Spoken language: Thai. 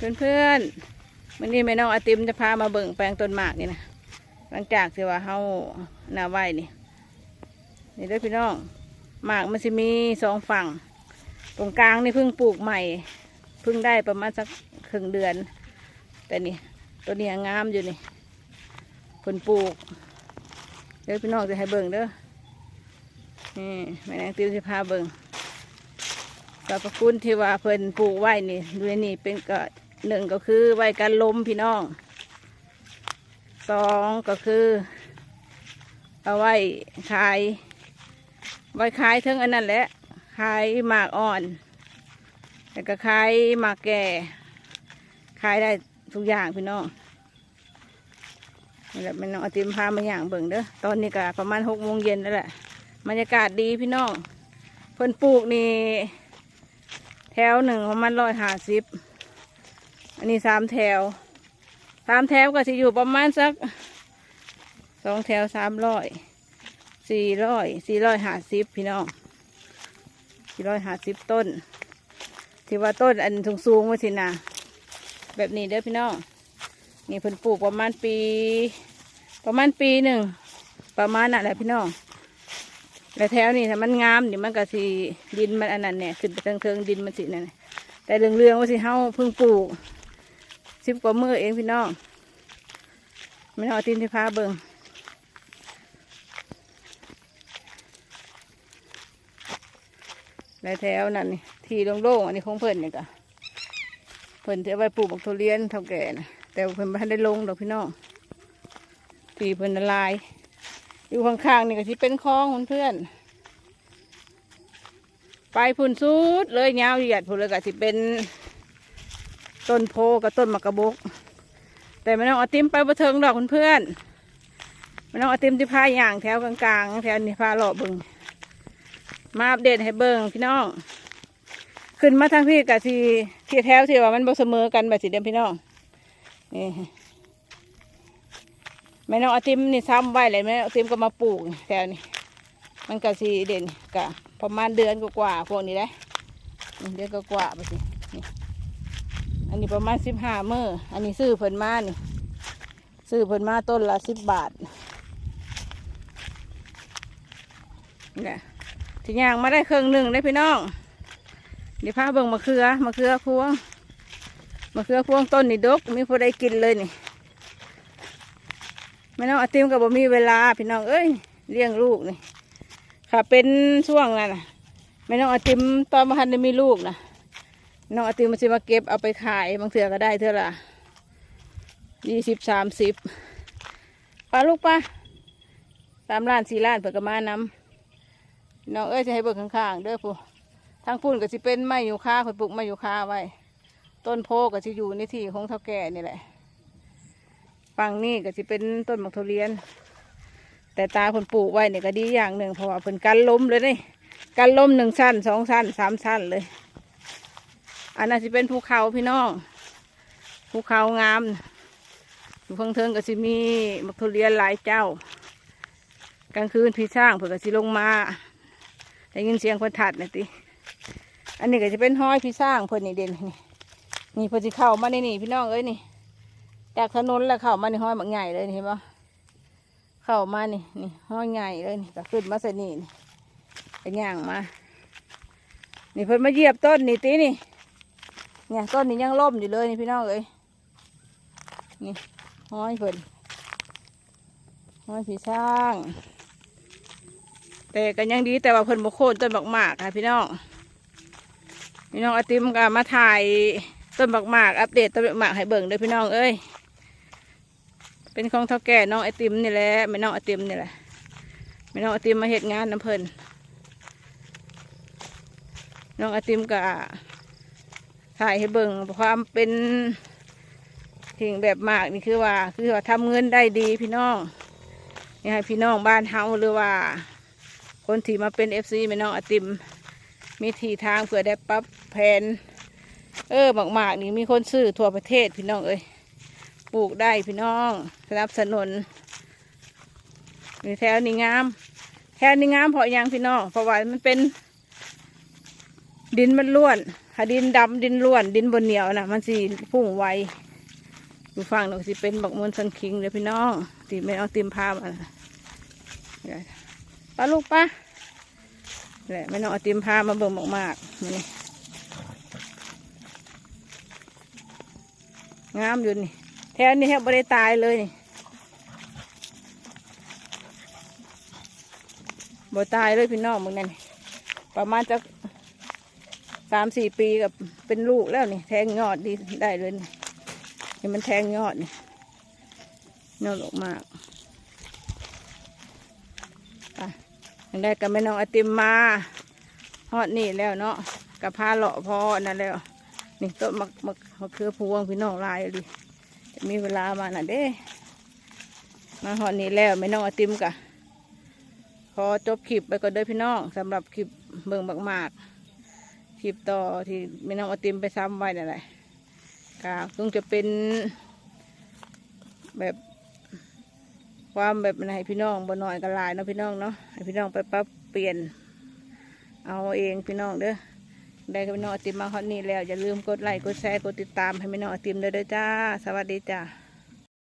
เพื่อนๆวันนี้แม่น้องอาติมจะพามาเบิ่งแปลงต้นหมากนี่นะหลังจากที่ว่าเฮานาไหวนี่นี่ด้อพี่น้องหมากมันจะมีสองฝั่ง ตรงกลางนี่เพิ่งปลูกใหม่เพิ่งได้ประมาณสักครึ่งเดือน แต่นี่ตัวนี้งามอยู่นี่เพิ่นปลูกเดี๋ยวพี่น้องจะให้เบิ่งเด้อนี่แม่นางติวจะพาเบิ่งสรรพคุณที่ว่าเพิ่นปลูกไว้นี่ด้วยนี่เป็นก็ หนึ่งก็คือไว้กันลมพี่น้องสองก็คือ เอาไว้ขาย ไว้ขายทั้งอันนั้นแหละขายหมากอ่อนแล้วก็ขายหมากแก่ขายได้ทุกอย่างพี่น้องนี่แหละแม่น้องอติมพามาอย่างเบิ่งเด้อตอนนี้ก็ประมาณหกโมงเย็นแล้วแหละบรรยากาศดีพี่น้องเพิ่นปลูกนี่แถวหนึ่งประมาณร้อยห้าสิบ อันนี้สามแถวสามแถวก็จะอยู่ประมาณสักสองแถวสามร้อยสี่ร้อยสี่ร้อยห้าสิบพี่น้องสี่ร้อยห้าสิบต้นที่ว่าต้นอันสูงสูงๆไว้สินะแบบนี้เด้อพี่น้องนี่เพิ่นปลูกประมาณปี ประมาณปีหนึ่งประมาณนั่นแหละพี่น้องแล้วแถวนี่ถ้ามันงามนี่มันก็สิดินมันอันนั้นเนี่ยขึ้นไปเทิงๆดินมันสินั่นน่ะแต่เรื่องๆว่าสิเฮาเพิ่งปลูก สิบกว่ามือเองพี่น้องไม่ต้องเอาตีนที่พาเบิงแล้แถวนั่นนี่ที่โล่งๆอันนี้ของเพิ่นนี่ก็เพิ่นจะไว้ปลูกบักทุเรียนเท่าแก่นะแต่เพิ่นไม่ได้ลงดอกพี่น้องที่เพิ่นละลาย อยู่ข้างๆนี่ก็ที่เป็นคลองเพื่อนไปพุ่นสุดเลยยาวเหยียดพุ่นเลยก็ที่เป็น ต้นโพกับต้นมะกระบก แต่ไม่ต้องเอาติมไปบะเทิงดอกเพื่อนไม่ต้องเอาติมที่พายอย่างแถวกลางๆ แถวนี้พาเลาะเบิงมาอัปเดตให้เบิงพี่น้อง ขึ้นมาทางพี่กับทีที่แถวที่ว่ามันบ่เสมอกันแบบสีเดิมพี่น้องนี่แม่น้องอาติมนี่ซ้ำไว้เลยแม่อาติมก็มาปลูกแถวนี้มันก็สีเด่นกะประมาณเดือนกว่าๆพวกนี้ได้เดือนกว่าๆไปสิ อันนี้ประมาณสิบห้าเมื่ออันนี้ซื้อเพิ่นมานี่ซื้อเพิ่นมาต้นละสิบบาทเนี่ยที่ย่างมาได้เครื่องหนึ่งได้พี่น้องเดี๋ยวพาเบิ่งมะเขือมะเขือพวงมะเขือพวงต้นนี่ดกมีผู้ใดกินเลยนี่ไม่น้องอาติมกับบ่มีเวลาพี่น้องเอ้ยเลี้ยงลูกนี่ค่ะเป็นช่วงนั้นนะไม่น้องอาติมตอนมาทันได้มีลูกนะ น้องอาติมมันจะมาเก็บเอาไปขายบางเถื่อก็ได้เท่าละยี่สิบสามสิบปลาลูกปลาสามล้านสี่ล้านเปิดกระมานำพี่น้องเอ้ยจะให้เบิกข้างๆเด้อผู้ทางพุ่นก็จะเป็นไม้ยูคาคนปลูกไม้ยูคาไว้ ต้นโพก็จะอยู่ในที่ของเท่าแก่นี่แหละฝั่งนี่ก็จะเป็นต้นมะทุเรียน แต่ตาคนปลูกไว้เนี่ยก็ดีอย่างหนึ่งเพราะว่าเป็นกันล้มเลยนี่กันล้มหนึ่งสั้นสองสั้นสามสั้นเลย อันนั้นจะเป็นภูเขาพี่น้องภูเขางามอยู่เพิงเทิงก็จะมีมะทุเรียนหลายเจ้ากลางคืนพี่ช่างเผื่อก็จะลงมาได้ยินเสียงคนถัดนะติอันนี้ก็จะเป็นห้อยพี่ช่างเพื่อนนี่เด่นนี่นี่เพื่อจะเข้ามาในนี่พี่น้องเอ้ยนี่จากถนนแล้วเข้ามาในห้อยบางใหญ่เลยเห็นปะเข้ามานี่นี่ห้อยใหญ่เลยนี่ก็ขึ้นมาใส่นี่นี่เป็นย่างมานี่เพิ่นมาเหยียบต้นนี่ตีนี่ เนี่ยต้นนี้ยังล่มอยู่เลยนี่พี่น้องเอ้ยนี่ห้อยเพิ่นห้อยผีช้าง แต่ก็ยังดีแต่ว่าเพิ่นบ่โค่นต้นบักหมากค่ะพี่น้องพี่น้องอาติมก็มาถ่ายต้นบักหมากอัปเดตต้นบักหมากให้เบิ่งเด้อพี่น้องเอ้ยเป็นของเท่าแก่น้องไอติมนี่แหละไม่น้องไอติมนี่แหละไม่น้องไอติมมาเหตุงานน้ำเพลินน้องไอติมก็ ถ่ายให้เบิ่งความเป็นสิ่งแบบมากนี่คือว่า คือว่าทำเงินได้ดีพี่น้องนี่ให้พี่น้องบ้านเฮาหรือว่า คนที่มาเป็นเอฟซีไม่น้องอติม มีทีทางเพื่อได้ปรับแผน เออหมากๆนี่มีคนซื้อทั่วประเทศพี่น้องเอ้ยปลูกได้พี่น้องสนับสนุนนี่แถวนี้งามแถวนี้งามเพราะยังพี่น้องเพราะว่ามันเป็น ดินมันล้วนถ้าดินดำดินล้วน ดินบนเหนียวนะมันสิพุ่งไวอยู่ฝั่งหนูสิเป็นบักมวนสันคิงเดี๋ยวพี่น้องตีไม่เอาติมพามาน่ะเดี๋ยวไป้าลูกป้าแหละไม่ต้องเอาติมพามาเบิ่งมากๆนี่งามอยู่นี่แถวนี้แทบไม่ได้ตายเลยนี่บ่ตายเลยพี่น้องมึงนั่นประมาณจะ สามสี่ปีกับเป็นลูกแล้วนี่ แทงยอดดีได้เลยนี่นี่มันแทงยอดนี่ยอดออกมากไปยังได้กับแม่น้องไอติมมาฮอดนี่แล้วเนาะกับพาเลาะพอนั่นแล้ว นี่ต้นมะมะมะเขือพวงพี่น้องลายเลยจะมีเวลามาน่ะเด้ มาหอดนี้แล้วไม่น้องไอติมกะขอจบคลิปไปก่อนเด้อพี่น้องสำหรับคลิปเบิ่งบักมาก คลิปต่อที่ไม่น้องอติมไปซ้ำไว้นั่นแหละกะคงจะเป็นแบบความแบบไหนพี่น้องบ่น้อยกันลายเนาะพี่น้องเนาะให้พี่น้องไปปรับเปลี่ยน เอาเองพี่น้องเด้อได้กับพี่น้องอติมมาฮอตนี้แล้วอย่าลืมกดไลค์กดแชร์กดติดตามให้พี่น้องอติมด้วยเด้อจ้า สวัสดีจ้า